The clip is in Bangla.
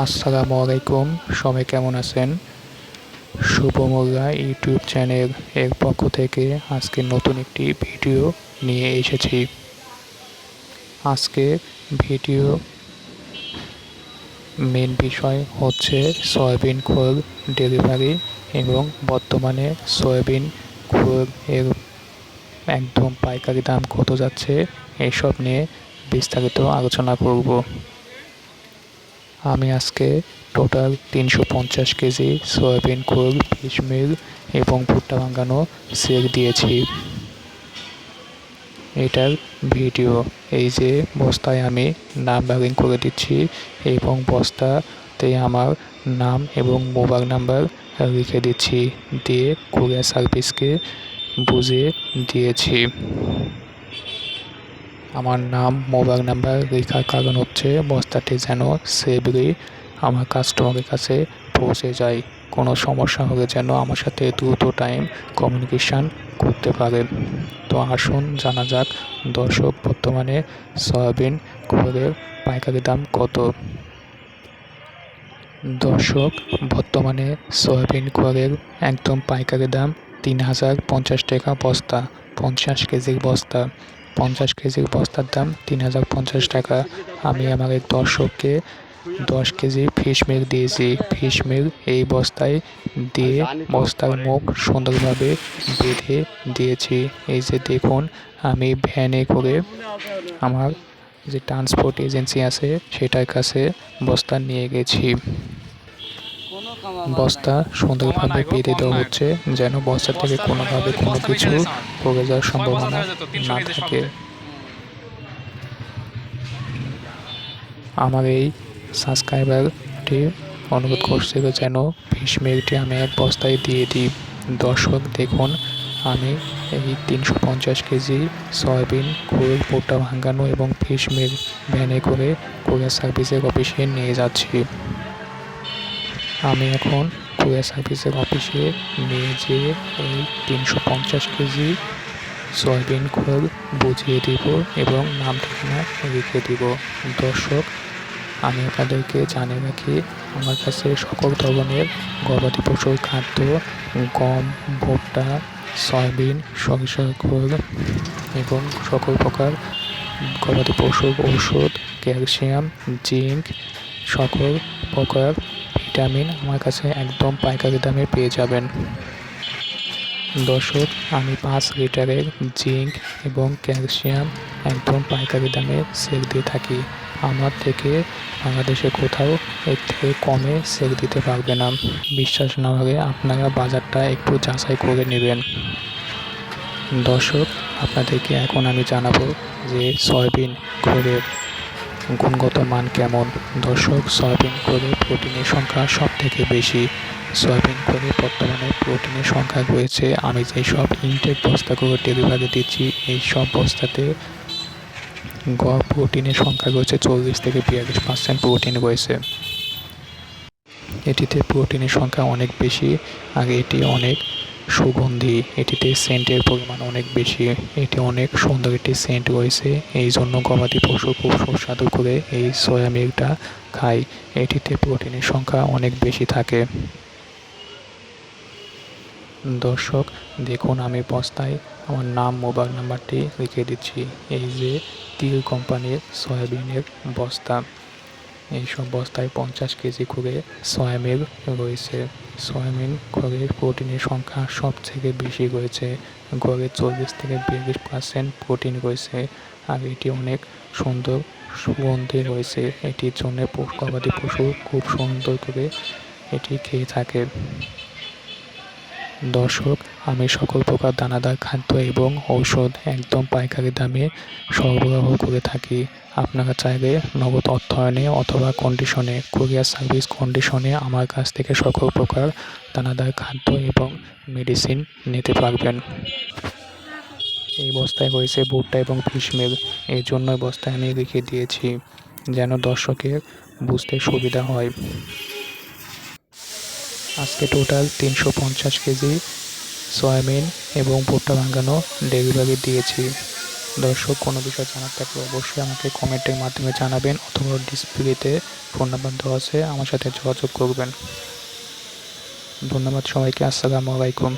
আসসালামু আলাইকুম। সবাই কেমন আছেন? শুভ মোল্লা ইউটিউব চ্যানেল এর পক্ষ থেকে আজকে নতুন একটি ভিডিও নিয়ে এসেছি। আজকে ভিডিও মেন বিষয় হচ্ছে সয়াবিন খোল ডেলিভারি এবং বর্তমানে সয়াবিন খোল এর একদম পাইকারি দাম কত যাচ্ছে এইসব নিয়ে বিস্তারিত আলোচনা করব। আমি আজকে টোটাল তিনশো পঞ্চাশ কেজি সয়াবিন খোল ফিশ মিল এবং ভুট্টা ভাঙানো সেল দিয়েছি। এটার ভিডিও, এই যে বস্তায় আমি নাম নাম্বারিং করে দিচ্ছি এবং বস্তাতে আমার নাম এবং মোবাইল নাম্বার লিখে দিচ্ছি, দিয়ে কুরিয়ার সার্ভিসকে বুঝে দিয়েছি। আমার নাম মোবাইল নাম্বার রেখার কারণ হচ্ছে বস্তাটি যেন সেভলি আমার কাস্টমারের কাছে পৌঁছে যায়। কোনো সমস্যা হলে যেন আমার সাথে দ্রুত টাইম কমিউনিকেশান করতে পারে তো আসুন জানা যাক দর্শক, বর্তমানে সয়াবিন খোলের পাইকারি দাম কত? দর্শক, বর্তমানে সয়াবিন খোলের একদম পাইকারি দাম তিন হাজার পঞ্চাশ টাকা বস্তা, পঞ্চাশ কেজির বস্তা। পঞ্চাশ কেজির বস্তার দাম তিন হাজার পঞ্চাশ টাকা। আমি আমার এক দর্শককে দশ কেজি ফিশ দিয়েছি। ফিশ এই বস্তায় দিয়ে বস্তার মুখ সুন্দরভাবে বেঁধে দিয়েছি। এই যে দেখুন, আমি ভ্যানে করে আমার যে ট্রান্সপোর্ট এজেন্সি আছে, সেটার কাছে বস্তা নিয়ে গেছি। বস্তা সুন্দরভাবে বেঁধে দেওয়া হচ্ছে, যেন বস্তা থেকে কোনোভাবে কোনো কিছু পড়ে যাওয়ার সম্ভাবনা না থাকে। আমার এই সাবস্ক্রাইবারটি অনুরোধ করছিল যেন ফিশ আমি এক বস্তায় দিয়ে দিই। দর্শক, দেখুন, আমি এই তিনশো পঞ্চাশ কেজি সয়াবিন খোল পোটা ভাঙানো এবং ফিশ মিল ভ্যানে করে কুরিয়ার সার্ভিসের অফিসে নিয়ে যাচ্ছি। আমি এখন কুরিয়ার সার্ভিসের অফিসে নিয়ে যেয়ে এই তিনশো পঞ্চাশ কেজি সয়াবিন খোল বুঝিয়ে দিব এবং নাম ঠিকানা লিখে দিব। দর্শক, আমি আপনাদেরকে জানিয়ে রাখি, আমার কাছে সকল ধরনের গবাদি পশুর খাদ্য, গম, ভুট্টা, সয়াবিন, সরিষার খোল এবং সকল প্রকার গবাদি পশুর ওষুধ ক্যালসিয়াম, জিঙ্ক সকল প্রকার ভিটামিন আমার কাছে একদম পাইকারি দামে পেয়ে যাবেন। দর্শক, আমি পাঁচ লিটারের জিঙ্ক এবং ক্যালসিয়াম একদম পাইকারি দামে সেল দিয়ে থাকি। আমার থেকে বাংলাদেশে কোথাও এর থেকে কমে সেল দিতে পারবে না। বিশ্বাস না হলে আপনারা বাজারটা একটু যাচাই করে নেবেন। দর্শক, আপনাদেরকে এখন আমি জানাব যে সয়াবিন খোলের গুণগত মান কেমন? দর্শক, সয়াবিন করে প্রোটিনের সংখ্যা সব থেকে বেশি। সয়াবিন করে বর্তমানে প্রোটিনের সংখ্যা রয়েছে। আমি যেই সব ইনটেক বস্তাগুলো ডেলিভারি দিচ্ছি, এই সব বস্তাতে গ প্রোটিনের সংখ্যা রয়েছে চল্লিশ থেকে বিয়াল্লিশ পার্সেন্ট প্রোটিন রয়েছে। এটিতে প্রোটিনের সংখ্যা অনেক বেশি আর এটি অনেক সুগন্ধি, এটিতে সেন্টের পরিমাণ অনেক বেশি। এটি অনেক সুন্দর একটি সেন্ট রয়েছে। এই জন্য গবাদি পশু খুব সুস্বাদু করে এই সয়া মিল্কটা খায়। এটিতে প্রোটিনের সংখ্যা অনেক বেশি থাকে। দর্শক, দেখুন আমি বস্তায় আমার নাম, মোবাইল নাম্বারটি লিখে দিচ্ছি। এই যে তিল কোম্পানির সয়াবিনের বস্তা। এইসব বস্তায় পঞ্চাশ কেজি করে সয়াবিন রয়েছে। সয়াবিন ঘরের প্রোটিনের সংখ্যা সবথেকে বেশি রয়েছে। গড়ে চল্লিশ থেকে বিয়াল্লিশ পার্সেন্ট প্রোটিন রয়েছে। আর এটি অনেক সুন্দর সুগন্ধি রয়েছে। এটির জন্য গবাদি পশু খুব সুন্দর করে এটি খেয়ে থাকে। দর্শক, আমি সকল প্রকার দানাদার খাদ্য এবং ঔষধ একদম পাইকারি দামে সরবরাহ করে থাকি। আপনারা চাইলে নগদ অর্থায়নে অথবা কন্ডিশনে কুরিয়ার সার্ভিস কন্ডিশনে আমার কাছ থেকে সকল প্রকার দানাদার খাদ্য এবং মেডিসিন নিতে পারবেন। এই বস্তায় রয়েছে ভুট্টা এবং ফিশমেল এই জন্য বস্তায় আমি রেখে দিয়েছি, যেন দর্শকের বুঝতে সুবিধা হয়। আজকে টোটাল তিনশো পঞ্চাশ কেজি সয়াবিন এবং ভুট্টা ভাঙানো ডেলিভারি দিয়েছি। দর্শক, কোনো বিষয় জানার থাকলে অবশ্যই আমাকে কমেন্টের মাধ্যমে জানাবেন অথবা ডিসপ্লেতে ফোন নাম্বার দেওয়া আছে, আমার সাথে যোগাযোগ করবেন। ধন্যবাদ সবাইকে, আসসালামু আলাইকুম।